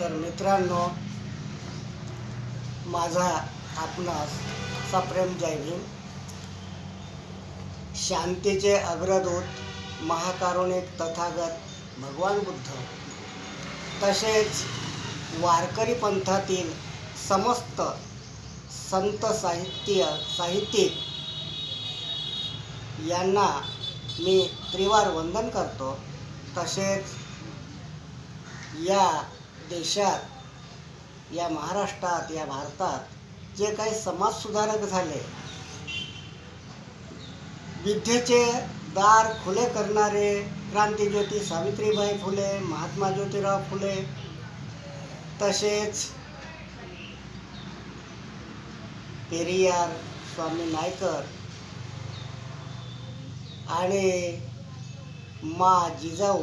तर मित्रांनो माझा आपणास सप्रेम जय भीम. शांतीचे अग्रदूत महाकारुणिक तथागत भगवान बुद्ध. तसेच वारकरी पंथातील समस्त संत साहित्य साहित्यिक यांना मी त्रिवार वंदन करतो. तसेच या देशात या महाराष्ट्रात या भारतात जे काही समाजसुधारक झाले विद्येचे दार खुले करणारे क्रांतीज्योती सावित्रीबाई फुले महात्मा ज्योतिराव फुले तसेच पेरियार स्वामी नायकर आणि मा जिजाऊ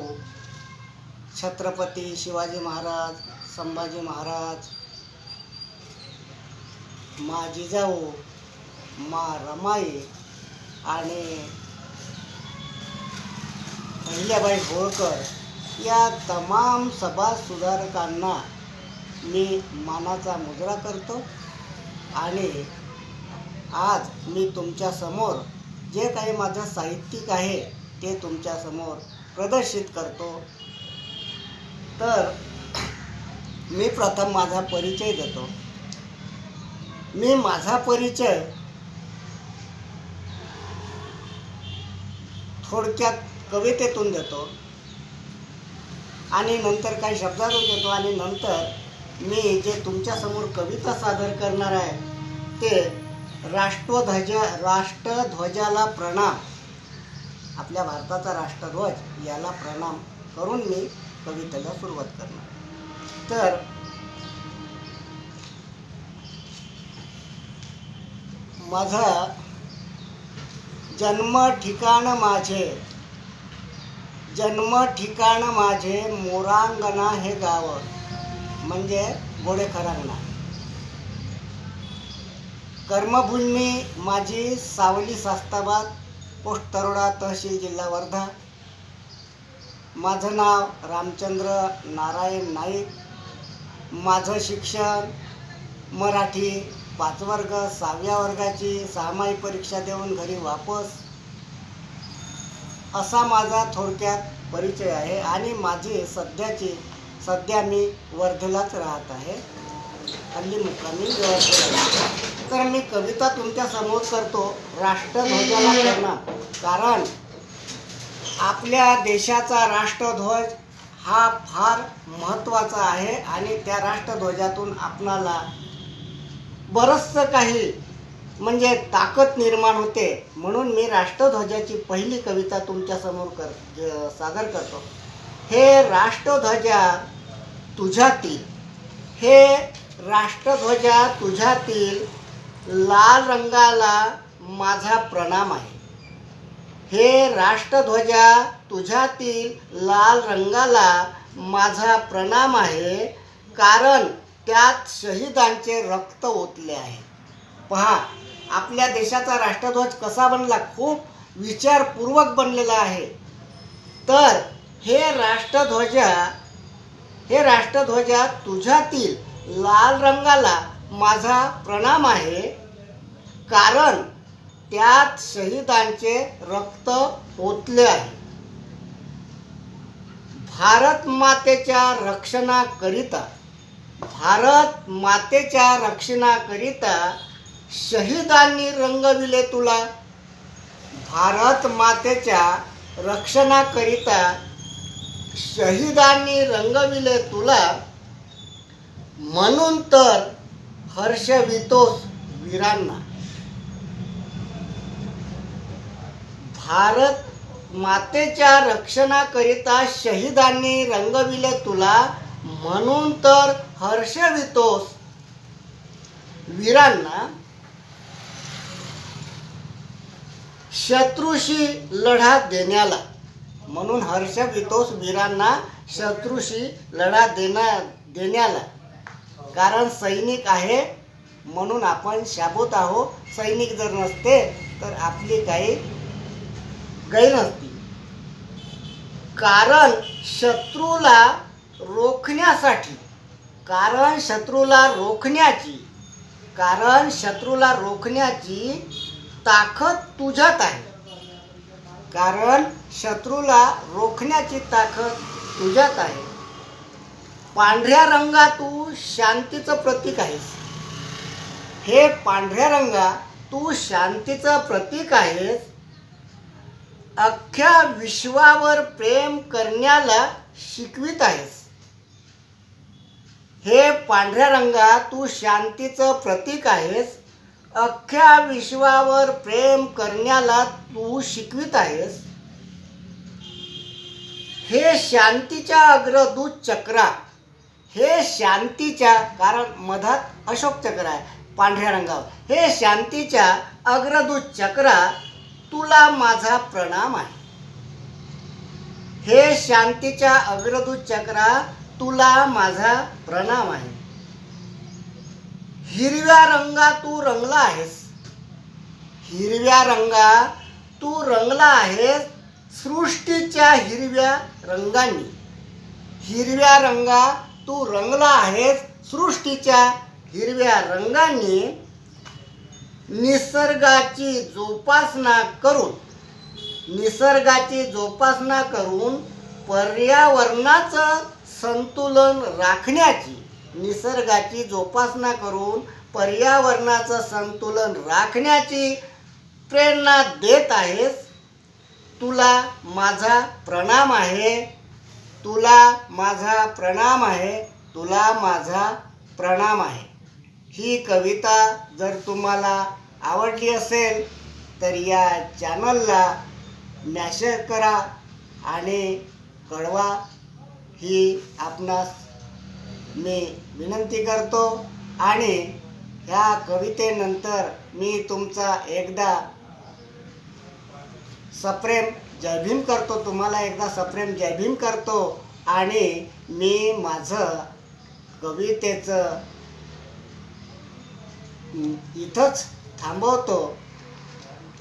छत्रपती शिवाजी महाराज संभाजी महाराज मा जिजाऊ मा रमाई आणि अहिल्याबाई होळकर या तमाम सभा सुधारकांना मी मानाचा मुजरा करतो आणि आज मी तुमच्यासमोर जे काही माझं साहित्यिक आहे ते तुमच्यासमोर प्रदर्शित करतो. तर मी प्रथम माझा परिचय देतो. मी माझा परिचय थोडक्यात कवितेतून देतो आणि नंतर काही शब्दातून देतो आणि नंतर मी जे तुमच्यासमोर कविता सादर करणार आहे ते राष्ट्रध्वज राष्ट्रध्वजाला प्रणाम आपल्या भारताचा राष्ट्रध्वज याला प्रणाम करून मी कवितेला सुरुवात करणार. तर माझा जन्म ठिकाण माझे जन्म ठिकाण माझे मोरांगणा हे गाव म्हणजे गोडेखरांगणा कर्मभूमी माझी सावली सास्ताबाद पोस्ट तरोडा तहसील जिल्हा वर्धा. माझं नाव रामचंद्र नारायण नाईक. माझं शिक्षण मराठी पाच वर्ग सहाव्या वर्गाची सहामाही परीक्षा देऊन घरी वापस. असा माझा थोडक्यात परिचय आहे आणि माझी सध्याची सध्या मी वर्धेलाच राहत आहे. हल्ली मुक्कामी तर मी कविता तुमच्यासमोर करतो राष्ट्रध्वजाला करणार कारण आपल्या देशाचा राष्ट्रध्वज हा फार महत्त्वाचा आहे आणि त्या राष्ट्रध्वजातून आपणाला बरंचसं काही म्हणजे ताकद निर्माण होते. म्हणून मी राष्ट्रध्वजाची पहिली कविता तुमच्यासमोर कर सादर करतो. हे राष्ट्रध्वजा तुझ्यातील हे राष्ट्रध्वजा तुझ्यातील लाल रंगाला माझा प्रणाम आहे. हे राष्ट्रध्वजा तुझ्यातील लाल रंगाला माझा प्रणाम आहे कारण त्यात शहीदांचे रक्त ओतले आहे. पहा आपल्या देशाचा राष्ट्रध्वज कसा बनला? खूप विचारपूर्वक बनलेला आहे. तर हे राष्ट्रध्वजा हे राष्ट्रध्वजा तुझ्यातील लाल रंगाला माझा प्रणाम आहे कारण त्यात शहीदांचे रक्त ओतले आहे. भारत मातेच्या रक्षणाकरिता भारत मातेच्या रक्षणाकरिता शहीदांनी रंगविले तुला. भारत मातेच्या रक्षणाकरिता शहीदांनी रंगविले तुला. म्हणून तर हर्षवितोस वीरांना. भारत मातेच्या रक्षणाकरिता शहीदांनी रंगविले तुला म्हणून तर हर्षवितोस वीरांना शत्रूशी लढा देण्याला म्हणून हर्षवितोस वीरांना शत्रूशी लढा देण्या देण्याला. कारण सैनिक आहे म्हणून आपण शाबूत आहो सैनिक जर नसते तर आपली काही गैर नसती कारण शत्रूला रोखण्यासाठी. कारण शत्रूला रोखण्याची. कारण शत्रूला रोखण्याची ताकद तुझ्यात आहे. कारण शत्रूला रोखण्याची ताकद तुझ्यात आहे. पांढऱ्या रंगा तू शांतीचं प्रतीक आहेस. हे पांढऱ्या रंगा तू शांतीचं प्रतीक आहेस. अख्ख्या विश्वावर प्रेम करण्याला शिकवित आहेस. हे पांढऱ्या रंगा तू शांतीचं प्रतीक आहेस. अख्ख्या विश्वावर प्रेम करण्याला तू शिकवित आहेस. हे शांतीच्या अग्रदूत चक्रा हे शांतीच्या कारण मधात अशोक चक्र आहे पांढऱ्या रंगावर. हे शांतीच्या अग्रदूत चक्रा तुला माझा प्रणाम आहे. हे शांतीच्या अग्रदूत चक्रा तुला माझा प्रणाम आहे. हिरव्या रंगा तू रंगला आहेस. हिरव्या रंगा तू रंगला आहेस सृष्टीच्या हिरव्या रंगांनी. हिरव्या रंगा तू रंगला आहेस सृष्टीच्या हिरव्या रंगांनी. निसर्गाची जोपासना करून निसर्गाची जोपासना करून पर्यावरणाचं संतुलन राखण्याची निसर्गाची जोपासना करून पर्यावरणाचं संतुलन राखण्याची प्रेरणा देत आहेस. तुला माझा प्रणाम आहे. तुला माझा प्रणाम आहे. तुला माझा प्रणाम आहे. ही कविता जर तुम्हाला आवडली असेल तर या चॅनलला मॅसेज करा आणि कळवा ही आपणास मी विनंती करतो. आणि ह्या कवितेनंतर मी तुमचा एकदा सप्रेम जयभीम करतो. तुम्हाला एकदा सप्रेम जयभीम करतो. आणि मी माझं कवितेचं इथंच थांबवतो.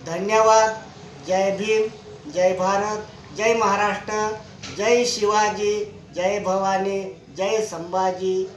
धन्यवाद. जय भीम. जय भारत. जय महाराष्ट्र. जय शिवाजी. जय भवानी. जय संभाजी.